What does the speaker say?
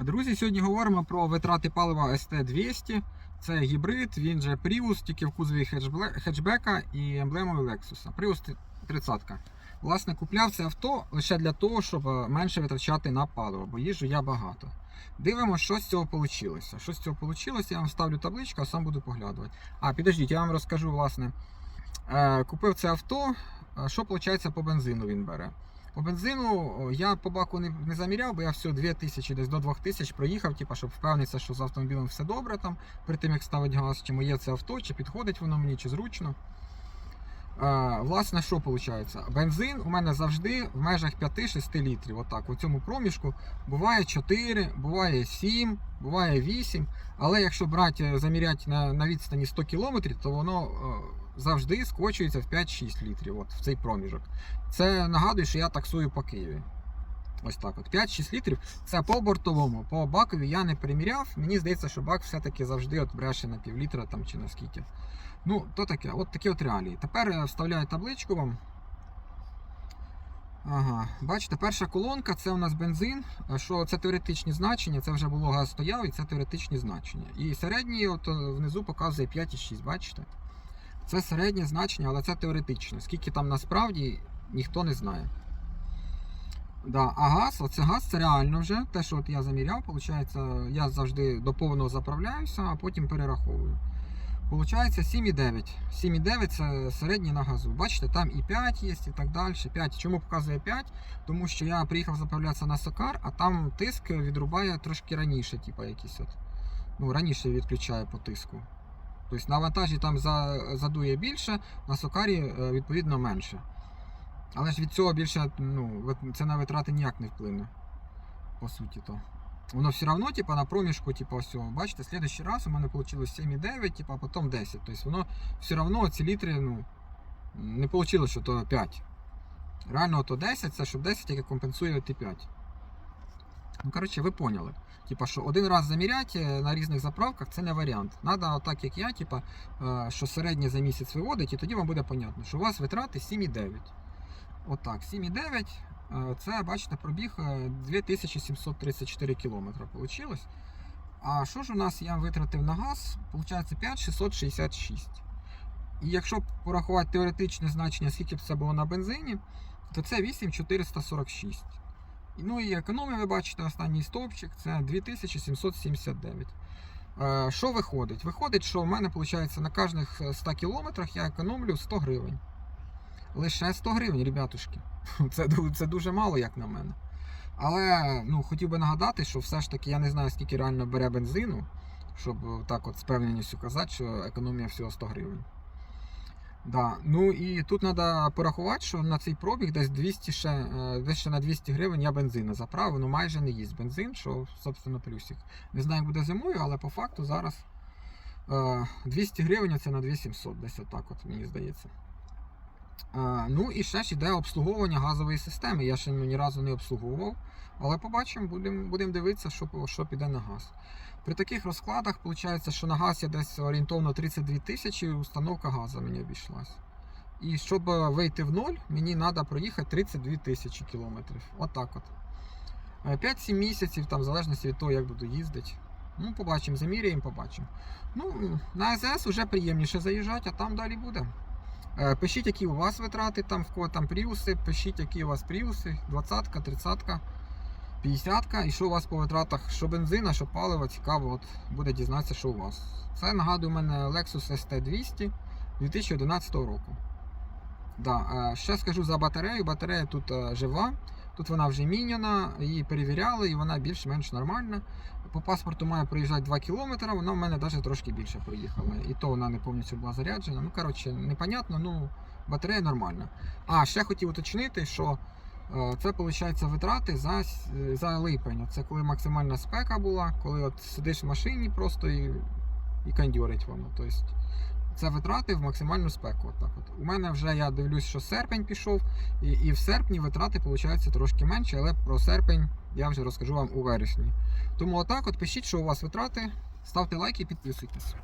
Друзі, сьогодні говоримо про витрати палива ST200. Це гібрид, він же Prius, тільки в кузові хетчбека і емблемою Lexus. Prius 30. Власне, купляв це авто лише для того, щоб е, менше витрачати на паливо, бо їжджу я багато. Дивимося, що з цього вийшло. Що з цього вийшло, я вам ставлю табличку, а сам буду поглядувати. А, підождіть, я вам розкажу, власне. Е, Купив це авто. е, Що виходить по бензину він бере? По бензину я по баку не, не заміряв, бо я все 2000 десь до 2000 проїхав, типу, щоб впевнитися, що з автомобілем все добре там, перед тим як ставити газ, чи моє це авто, чи підходить воно мені, чи зручно. Е, власне, що виходить? Бензин у мене завжди в межах 5-6 літрів. Отак, у цьому проміжку буває 4, буває 7, буває 8. Але якщо брати, заміряти на, на відстані 100 км, то воно завжди скочується в 5-6 літрів. От в цей проміжок. Це нагадую, що я таксую по Києві. Ось так от. 5-6 літрів. Це по бортовому. По бакові я не переміряв. Мені здається, що бак все-таки завжди от бреше на півлітра там чи на скільки. Ну, то таке, от такі от реалії. Тепер я вставляю табличку вам. Ага, бачите, перша колонка це у нас бензин. Що це теоретичні значення, це вже було газ стояв, і це теоретичні значення. І середній от е, внизу показує 5,6, бачите? Це середнє значення, але це теоретичне. Скільки там насправді ніхто не знає. Да, а газ, оце газ це реально вже. Те, що от я заміряв, виходить, я завжди до повного заправляюся, а потім перераховую. Получається 7,9. 7,9 це середній на газу. Бачите, там і 5 є, і так далі. 5. Чому показує 5? Тому що я приїхав заправлятися на Сокар, а там тиск відрубає трошки раніше, типу якийсь от. Ну, раніше відключає по тиску. Тобто на вантажі там задує більше, на Сокарі е, відповідно менше. Але ж від цього більше ну, це на витрати ніяк не вплине. По суті то. Воно все одно, типа, на проміжку, типа, все, бачите, слідущий раз у мене вийшло 7,9, типа, а потім 10. Тобто воно все одно ці літри, ну, не вийшло, що то 5. Реально то 10, це щоб 10, яке компенсує ті 5. Ну, коротше, ви поняли. Типа, що один раз заміряти на різних заправках це не варіант. Надо так, як я, типа, е, що середнє за місяць виводить, і тоді вам буде понятно, що у вас витрати 7,9. Отак, 7,9. Е, Це, бачите, пробіг е, 2734 кілометри получилось. А що ж у нас я витратив на газ? Получається 5666. І якщо порахувати теоретичне значення, скільки б це було на бензині, то це 8446. Ну і економія, ви бачите, останній стовпчик це 2779. Е, Що виходить? Виходить, що в мене виходить на кожних 100 кілометрах я економлю 100 гривень. Лише 100 гривень, ребятушки. Це, це дуже мало, як на мене. Але ну, хотів би нагадати, що все ж таки я не знаю, скільки реально бере бензину, щоб е, так от з певненістю казати, що економія всього 100 гривень. Да. Ну і тут треба порахувати, що на цей пробіг десь 200 ще, е, десь ще на 200 гривень я бензина заправив, ну майже не їсть бензин, що, собственно, плюсик. Не знаю, як буде зимою, але по факту зараз е, 200 гривень це на 2700, десь отак, от, мені здається. Е, Ну і ще ж іде обслуговування газової системи. Я ще ні разу не обслуговував, але побачимо, будемо будем дивитися, що, що піде на газ. При таких розкладах виходить, що на газ я десь орієнтовно 32 тисячі установка газу мені обійшлась. І щоб е, вийти в ноль, мені треба проїхати 32 тисячі кілометрів. Отак от. Е, 5-7 місяців, там, в залежності від того, як буду їздити. Ну, побачимо, заміряємо, побачимо. Ну, на АЗС вже приємніше заїжджати, а там далі буде. Е, Пишіть, які у вас витрати, там в кого там пріуси, пишіть, які у вас пріуси, 20-ка, 30-ка, 50-ка, і що у вас по витратах, що бензина, що палива, цікаво, от буде дізнатися, що у вас. Це нагадує у мене Lexus ST200 2011 року. Да, е, ще скажу за батарею. Батарея тут е, жива, тут вона вже міняна, її перевіряли і вона більш-менш нормальна. По паспорту має проїжджати 2 км, вона в мене навіть трошки більше проїхала. І то вона не повністю була заряджена. Ну, коротше, непонятно, ну батарея нормальна. А, ще хотів уточнити, що е, це виходить витрати за, за липень. Це коли максимальна спека була, коли от сидиш в машині просто і, і кандьорить воно. Тобто, це витрати в максимальну спеку. Отак от. У мене вже я дивлюсь, що серпень пішов, і, і в серпні витрати виходить трошки менше, але про серпень я вже розкажу вам у вересні. Тому отак от пишіть, що у вас витрати, ставте лайки і підписуйтесь.